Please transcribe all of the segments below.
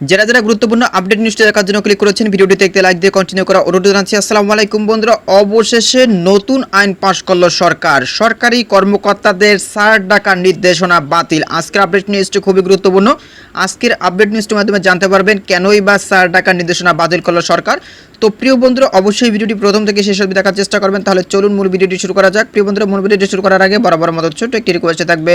যারা যারা গুরুত্বপূর্ণ আপডেট নিউজটি দেখার জন্য ক্লিক করেছেন ভিডিওটি দেখতে লাইক দিয়ে কন্টিনিউ করা অনুরোধ জানাচ্ছি। আসসালামু আলাইকুম বন্ধুরা, অবশেষে নতুন আইন পাশ করল সরকার। সরকারি কর্মকর্তাদের সার ডাকার নির্দেশনা বাতিল। আজকের আপডেট নিউজটি খুবই গুরুত্বপূর্ণ। আজকের আপডেট নিউজটির মাধ্যমে জানতে পারবেন, কেনই বা সার ডাকার নির্দেশনা বাতিল করল সরকার। তো প্রিয় বন্ধুরা, অবশ্যই ভিডিওটি প্রথম থেকে শেষ অবধি দেখার চেষ্টা করবেন, তাহলে চলুন মূল ভিডিওটি শুরু করা যাক। প্রিয় বন্ধুরা, মূল ভিডিওটি শুরু করার আগে বরাবর মতো ছোট্ট একটি রিকোয়েস্ট থাকবে।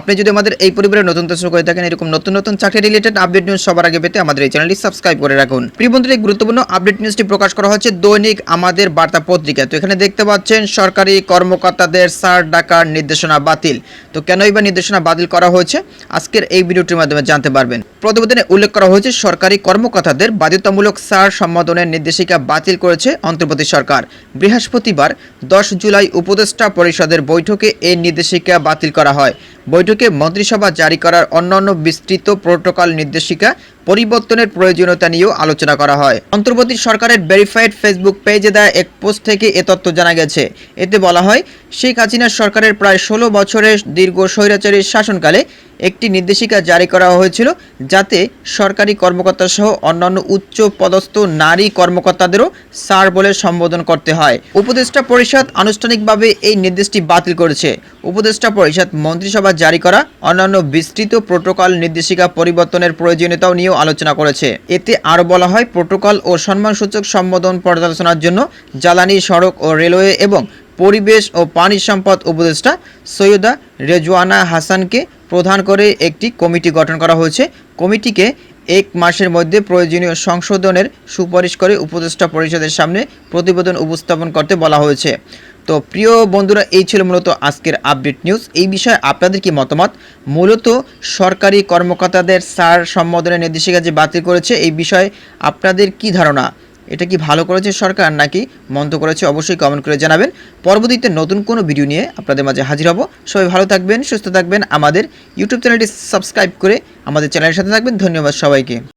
আপনি যদি আমাদের এই পরিবারের নতুন দর্শক হয়ে থাকেন, এরকম নতুন নতুন চাকরি রিলেটেড আপডেট নিউজ সবার আগে পেতে আমাদের এই চ্যানেলটি সাবস্ক্রাইব করে রাখুন। প্রিয় বন্ধুরা গুরুত্বপূর্ণ আপডেট নিউজটি প্রকাশ করা হচ্ছে দৈনিক আমাদের বার্তা পত্রিকা তো এখানে দেখতে পাচ্ছেন, সরকারি কর্মকর্তাদের সার ডাকার নির্দেশনা বাতিল। তো কেনই বা নির্দেশনা বাতিল করা হয়েছে? আজকের এই ভিডিওটির মাধ্যমে জানতে পারবেন। প্রতিবেদনে উল্লেখ করা হয়েছে, সরকারি কর্মকর্তাদের বাধ্যতামূলক সার সম্বোধনের নির্দেশিকা বাতিল করেছে অন্তর্বর্তী সরকার। বৃহস্পতিবার দশ জুলাই উপদেষ্টা পরিষদের বৈঠকে এই নির্দেশিকা বাতিল করা হয়। বৈঠকে মন্ত্রিসভা জারি করার অন্যান্য বিস্তৃত প্রোটোকল নির্দেশিকা পরিবর্তনের প্রয়োজনীয়তা নিয়েও আলোচনা করা হয়। অন্তর্বর্তী সরকারের ভেরিফাইড ফেসবুক পেজে দেওয়া এক পোস্ট থেকে এ তথ্য জানা গেছে। এতে বলা হয়, শেখ হাসিনা সরকারের প্রায় ষোলো বছরের দীর্ঘ স্বৈরাচারীর শাসনকালে একটি নির্দেশিকা জারি করা হয়েছিল যাতে সরকারি কর্মকর্তা সহ অন্যান্য উচ্চ পদস্থ নারী কর্মকর্তাদেরও স্যার বলে সম্বোধন করতে হয়। উপদেষ্টা পরিষদ আনুষ্ঠানিকভাবে এই নির্দেশটি বাতিল করেছে। উপদেষ্টা পরিষদ মন্ত্রিসভা জারি করা, অন্যান্য বিস্তৃত প্রোটোকল নির্দেশিকা পরিবর্তনের প্রয়োজনীয়তাও নিয়েও আলোচনা করেছে। এতে আরও বলা হয়, প্রোটোকল ও সম্মানসূচক সম্বোধন পর্যালোচনার জন্য জ্বালানি সড়ক ও রেলওয়ে এবং পরিবেশ ও পানি সম্পদ উপদেষ্টা সৈয়দা রেজওয়ানা হাসানকে প্রধান করে একটি কমিটি গঠন করা হয়েছে। কমিটিকে এক মাসের মধ্যে প্রয়োজনীয় সংশোধনের সুপারিশ করে উপদেষ্টা পরিষদের সামনে প্রতিবেদন উপস্থাপন করতে বলা হয়েছে। তো প্রিয় বন্ধুরা, এই ছিল মূলত আজকের আপডেট নিউজ এই বিষয়ে আপনাদের কি মতামত? মূলত সরকারি কর্মকর্তাদের সার সম্বোধনের নির্দেশিকা যে বাতিল করেছে, এই বিষয়ে আপনাদের কি ধারণা? এটা কি ভালো করেছে সরকার নাকি মন্দ করেছে? অবশ্যই কমেন্ট করে জানাবেন। পরবর্তীতে নতুন কোনো ভিডিও নিয়ে আপনাদের মাঝে হাজির হব। সবাই ভালো থাকবেন, সুস্থ থাকবেন। আমাদের ইউটিউব চ্যানেলটি সাবস্ক্রাইব করে আমাদের চ্যানেলের সাথে থাকবেন। ধন্যবাদ সবাইকে।